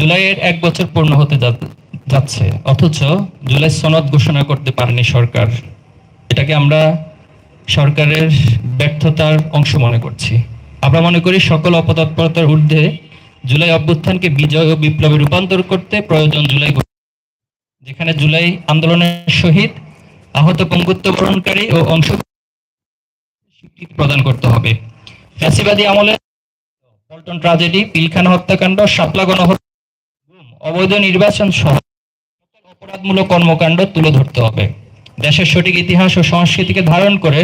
জুলাইয়ের এক বছর পূর্ণ হতে যাচ্ছে, অথচ জুলাই সনদ ঘোষণা করতে পারেনি সরকার। এটাকে আমরা সরকারের ব্যর্থতার অংশ মনে করছি। আমরা মনে করি সকল অপতৎপরতার ঊর্ধ্বে জুলাই অভ্যুত্থানকে বিজয় ও বিপ্লবে রূপান্তর করতে প্রয়োজন জুলাই যেখানে জুলাই আন্দোলনের সহিত আহত পঙ্গুত্ব বরণকারী ও অংশ প্রদান করতে হবে। ফ্যাসিবাদী আমলে পল্টন ট্রাজেডি, পিলখানা হত্যাকাণ্ড, শাপলা গণহত্যা অবৈধ নির্বাচন সহ অপরাধমূলক কর্মকাণ্ড তুলে ধরতে হবে। দেশের সঠিক ইতিহাস ও সংস্কৃতিকে ধারণ করে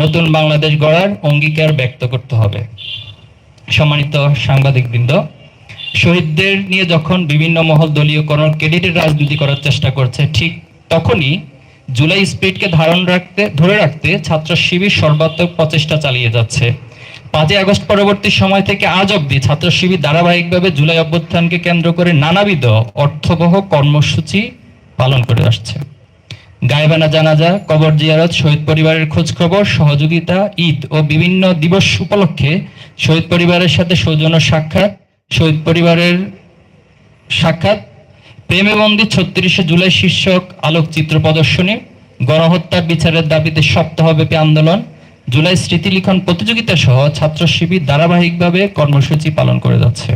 নতুন বাংলাদেশ গড়ার অঙ্গীকার ব্যক্ত করতে হবে। সম্মানিত সাংবাদিকবৃন্দ, শহীদদের নিয়ে যখন বিভিন্ন মহল দলীয় কোন ক্রেডিটের রাজনীতি করার চেষ্টা করছে, ঠিক তখনই জুলাই স্পিডকে ধারণ রাখতে, ধরে রাখতে ছাত্র শিবির সর্বাত্মক প্রচেষ্টা চালিয়ে যাচ্ছে। পাঁচই আগস্ট পরবর্তী সময় থেকে আজ অবধি ছাত্র শিবির ধারাবাহিকভাবে জুলাই অভ্যুত্থানকে কেন্দ্র করে নানাবিধ অর্থবহ কর্মসূচি পালন করে আসছে। গায়েবানা জানাজা, কবর জিয়ারত, শহীদ পরিবারের খোঁজ খবর সহযোগিতা, ঈদ ও বিভিন্ন দিবস উপলক্ষে শহীদ পরিবারের সাথে সৌজন্য সাক্ষাৎ, শহীদ পরিবারের সাক্ষাৎ প্রেমে বন্দি ছত্রিশে জুলাই শীর্ষক আলোকচিত্র প্রদর্শনী, গণহত্যার বিচারের দাবিতে সপ্তাহব্যাপী আন্দোলন জুলাই স্মৃতিলিখন প্রতিযোগিতা সহ ছাত্র শিবির ধারাবাহিকভাবে কর্মসূচি পালন করে যাচ্ছে।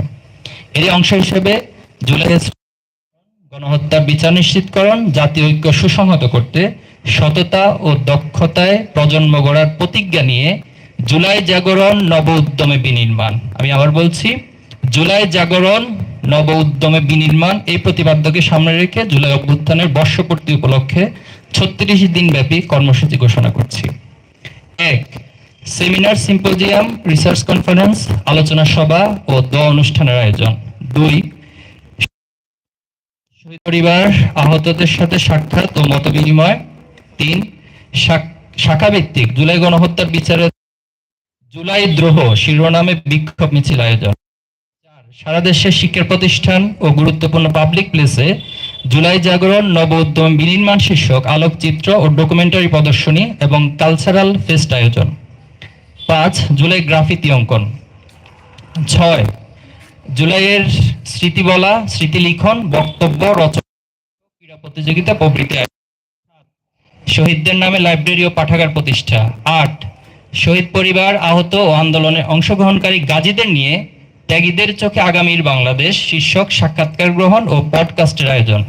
এর অংশ হিসেবে জুলাই গণহত্যার বিচার নিশ্চিতকরণ, জাতীয় ঐক্য সুসংহত করতে সততা ও দক্ষতায় প্রজন্ম গড়ার প্রতিজ্ঞা নিয়ে জুলাই জাগরণ নব উদ্যমে বিনির্মাণ। আমি আবার বলছি, জুলাই জাগরণ নব উদ্যমে বিনির্মাণ এই প্রতিপাদ্যকে সামনে রেখে জুলাই অভ্যুত্থানের বর্ষপূর্তি উপলক্ষে ছত্রিশ দিন ব্যাপী কর্মসূচি ঘোষণা করছি। এক, সেমিনার, সিম্পোজিয়াম, রিসার্চ কনফারেন্স, আলোচনা সভা ও দ অনুষ্ঠানের আয়োজন। দুই, শহীদ পরিবার আহতদের সাথে সাক্ষাৎ ও মত বিনিময়। তিন শাখ- শাখা ভিত্তিক জুলাই গণহত্যার বিচারে জুলাই দ্রোহ শিরোনামে বিক্ষোভ মিছিল আয়োজন। সারা দেশের শিক্ষা প্রতিষ্ঠান ও গুরুত্বপূর্ণ পাবলিক প্লেসে জুলাই জাগরণ, নব উদ্যম, বিনির্মাণ শীর্ষক, আলোকচিত্র ও ডকুমেন্টারি প্রদর্শনী এবং কালচারাল ফেস্ট আয়োজন। পাঁচ, জুলাই গ্রাফিতি অঙ্কন। ছয়, জুলাইয়ের স্মৃতি বলা স্মৃতি লিখন বক্তব্য, রচনা, ক্রীড়া প্রতিযোগিতা, প্রভৃতি শহীদদের নামে লাইব্রেরি ও পাঠাগার প্রতিষ্ঠা। আট, শহীদ পরিবার আহত ও আন্দোলনে অংশগ্রহণকারী গাজীদের নিয়ে ত্যাগীদের চোখে আগামীর বাংলাদেশ, শীর্ষক সাক্ষাৎকার গ্রহণ ও পডকাস্টের আয়োজন।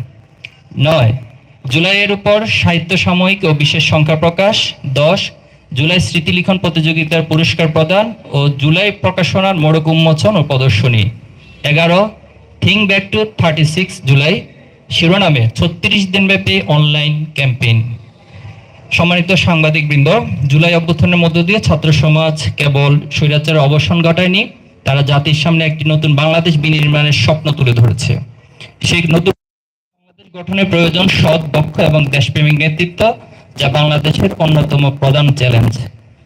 নয়, জুলাইয়ের উপর সাহিত্য সাময়িক ও বিশেষ সংখ্যা প্রকাশ। দশ, জুলাই স্মৃতিলিখন প্রতিযোগিতার পুরস্কার প্রদান ও জুলাই প্রকাশনার মোড়ক উন্মোচন ও প্রদর্শনী। এগারো, think back to thirty six July, শিরোনামে ছত্রিশ দিনব্যাপী অনলাইন ক্যাম্পেইন। সম্মানিত সাংবাদিকবৃন্দ, জুলাই অভ্যুত্থানের মধ্য দিয়ে ছাত্র সমাজ কেবল স্বৈরাচারের অবসান ঘটায়নি তারা জাতির সামনে একটি নতুন বাংলাদেশ বিনির্মাণের স্বপ্ন তুলে ধরেছে। সেই নতুন বাংলাদেশ গঠনের প্রয়োজন সৎ, দক্ষ এবং দেশপ্রেমিক নেতৃত্ব, যা বাংলাদেশের অন্যতম প্রধান চ্যালেঞ্জ।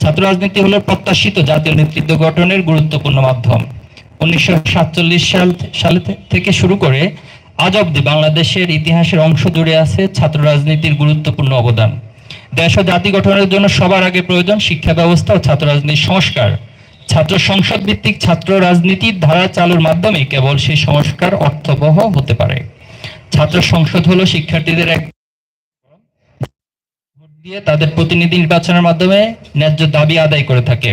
ছাত্র রাজনীতি হলো প্রত্যাশিত জাতীয় নেতৃত্ব গঠনের গুরুত্বপূর্ণ মাধ্যম। উনিশশো সাতচল্লিশ সাল সালে থেকে শুরু করে আজ অবধি বাংলাদেশের ইতিহাসের অংশ জুড়ে আছে ছাত্র রাজনীতির গুরুত্বপূর্ণ অবদান। দেশ ও জাতি গঠনের জন্য সবার আগে প্রয়োজন শিক্ষা ব্যবস্থা ও ছাত্র রাজনীতির সংস্কার। ছাত্র সংসদ ভিত্তিক ছাত্র রাজনীতির ধারা চালুর মাধ্যমে কেবল সেই সংস্কার অর্থবহ হতে পারে। ছাত্র সংসদ হলো শিক্ষার্থীদের এক তাদের প্রতিনিধি নির্বাচনের মাধ্যমে ন্যায্য দাবি আদায় করে থাকে।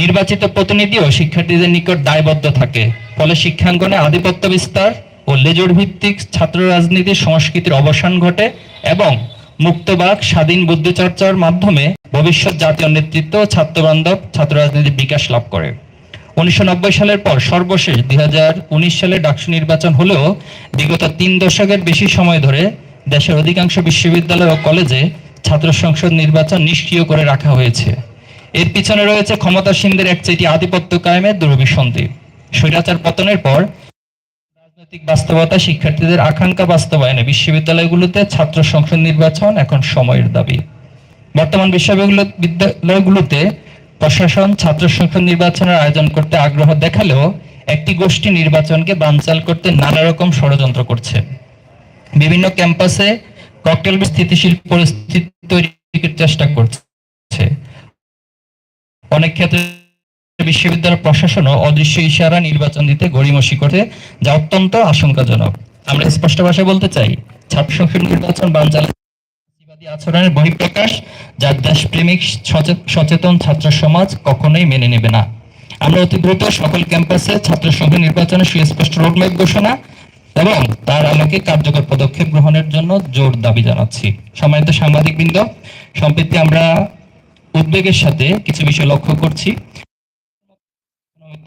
নির্বাচিত প্রতিনিধিও শিক্ষার্থীদের নিকট দায়বদ্ধ থাকে। ফলে শিক্ষাঙ্গনে আধিপত্য বিস্তার ও লেজর ভিত্তিক ছাত্র রাজনীতির সংস্কৃতির অবসান ঘটে এবং মুক্তবাক স্বাধীন বুদ্ধি চর্চার মাধ্যমে ভবিষ্যৎ জাতীয় নেতৃত্ব ও ছাত্রবান্ধব ছাত্র রাজনীতির বিকাশ লাভ করে। উনিশশো নব্বই সালের পর সর্বশেষ দুই সালে ডাকসু নির্বাচন হলেও বিগত তিন দশকের বেশি সময় ধরে দেশের অধিকাংশ বিশ্ববিদ্যালয় ও কলেজে ছাত্র সংসদ নির্বাচন নিষ্ক্রিয় করে রাখা হয়েছে। এর পিছনে রয়েছে ক্ষমতাসীনদের একচেটি আধিপত্য কায়েমের দুরভিসন্ধি স্বৈরাচার পতনের পর রাজনৈতিক বাস্তবতা শিক্ষার্থীদের আকাঙ্ক্ষা বাস্তবায়নে বিশ্ববিদ্যালয়গুলোতে ছাত্র সংসদ নির্বাচন এখন সময়ের দাবি। বর্তমান বিশ্ববিদ্যালয়- বিদ্যালয়গুলোতে প্রশাসন ছাত্র সংসদ নির্বাচনের আয়োজন করতে আগ্রহ দেখালেও একটি গোষ্ঠী নির্বাচনকে বানচাল করতে নানা রকম ষড়যন্ত্র করছে। বিভিন্ন ক্যাম্পাসে ককটেল স্থিতিশীল পরিস্থিতি তৈরির চেষ্টা করছে। অনেক ক্ষেত্রে বিশ্ববিদ্যালয় প্রশাসনও অদৃশ্য ইশারা নির্বাচন দিতে গড়িমসি করে যা অত্যন্ত আশঙ্কাজনক। আমরা স্পষ্ট ভাষায় বলতে চাই ছাত্র সংসদ নির্বাচন বানচাল ফ্যাসিবাদী আচরণের বহিঃপ্রকাশ যা দেশপ্রেমিক সচেতন ছাত্র সমাজ কখনোই মেনে নেবে না। আমরা অতি দ্রুত সকল ক্যাম্পাসে ছাত্র সংঘ নির্বাচনে সুস্পষ্ট রোডম্যাপ ঘোষণা এবং তার আলোকে কার্যকর পদক্ষেপ গ্রহণের জন্য জোর দাবি জানাচ্ছি। সম্মানিত সাংবাদিকবৃন্দ, সম্প্রতি আমরা উদ্বেগের সাথে কিছু বিষয় লক্ষ্য করছি।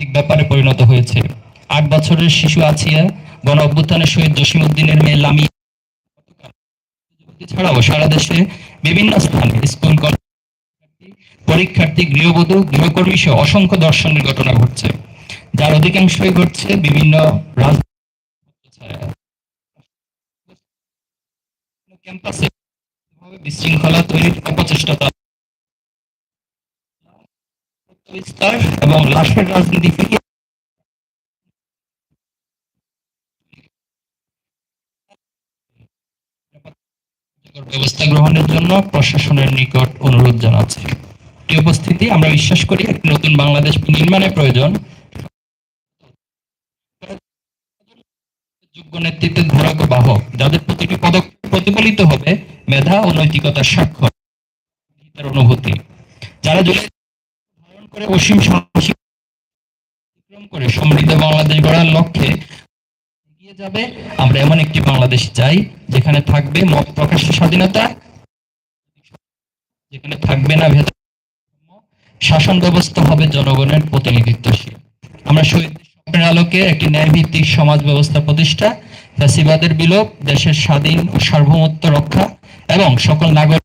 অনৈতিক ব্যাপারে পরিণত হয়েছে। আট বছরের শিশু আছিয়া গণ অভ্যুত্থানের শহীদ জসিমউদ্দিনের মেয়ে লামি ছাড়াও সারা দেশে বিভিন্ন স্থানে স্কুল পরীক্ষার্থী, গৃহবধূ, গৃহকর্মী সহ অসংখ্য দর্শনের ঘটনা ঘটছে। যার অধিকাংশই ঘটছে বিভিন্ন ক্যাম্পাসে বিশৃঙ্খলা তৈরির অপচেষ্টা বিস্তার এবং লাশের রাজনীতি কার্যকর ব্যবস্থা গ্রহণের জন্য প্রশাসনের নিকট অনুরোধ উপস্থিতি আমরা বিশ্বাস করি একটি নতুন বাংলাদেশ প্রয়োজন। যোগ্য নেতৃত্বের ধারক বাহক যাদের প্রতিটি পদক্ষেপ প্রতিফলিত হবে, মেধা ও নৈতিকতার স্বাক্ষর অনুভূতি। যারা করে সাহসী অতিক্রম করে সমৃদ্ধ বাংলাদেশ গড়ার লক্ষ্যে এগিয়ে যাবে। আমরা এমন একটি বাংলাদেশ চাই, যেখানে থাকবে মত প্রকাশের স্বাধীনতা, যেখানে থাকবে না ভেদ শাসন ব্যবস্থা হবে জনগণের প্রতিনিধিত্বশীল। আমরা শহীদদের স্বপ্নের আলোকে একটি ন্যায়ভিত্তিক সমাজ ব্যবস্থা প্রতিষ্ঠা, ফ্যাসিবাদের বিলোপ, দেশের স্বাধীন ও সার্বভৌমত্ব রক্ষা এবং সকল নাগরিক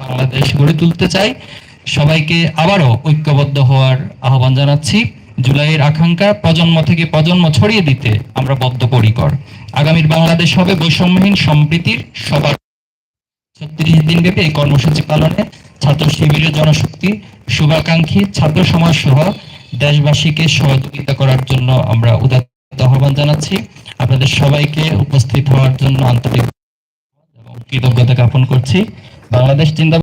বাংলাদেশ গড়ে তুলতে চাই। সবাইকে আবারও ঐক্যবদ্ধ হওয়ার আহ্বান জানাচ্ছি। জুলাইয়ের আকাঙ্ক্ষা প্রজন্ম থেকে প্রজন্ম ছড়িয়ে দিতে আমরা বদ্ধপরিকর। আগামীর বাংলাদেশ হবে বৈষম্যহীন সম্প্রীতির সবার ছত্রিশ দিন ব্যাপী এই কর্মসূচি পালনে ছাত্র শিবিরের জনশক্তি, শুভাকাঙ্ক্ষী ছাত্র সমাজ সহ দেশবাসীকে সহযোগিতা করার জন্য আমরা উদাত্ত আহ্বান জানাচ্ছি। আপনাদের সবাইকে উপস্থিত হওয়ার জন্য আন্তরিক এবং কৃতজ্ঞতা জ্ঞাপন করছি। বাংলাদেশ জিন্দাবাদ।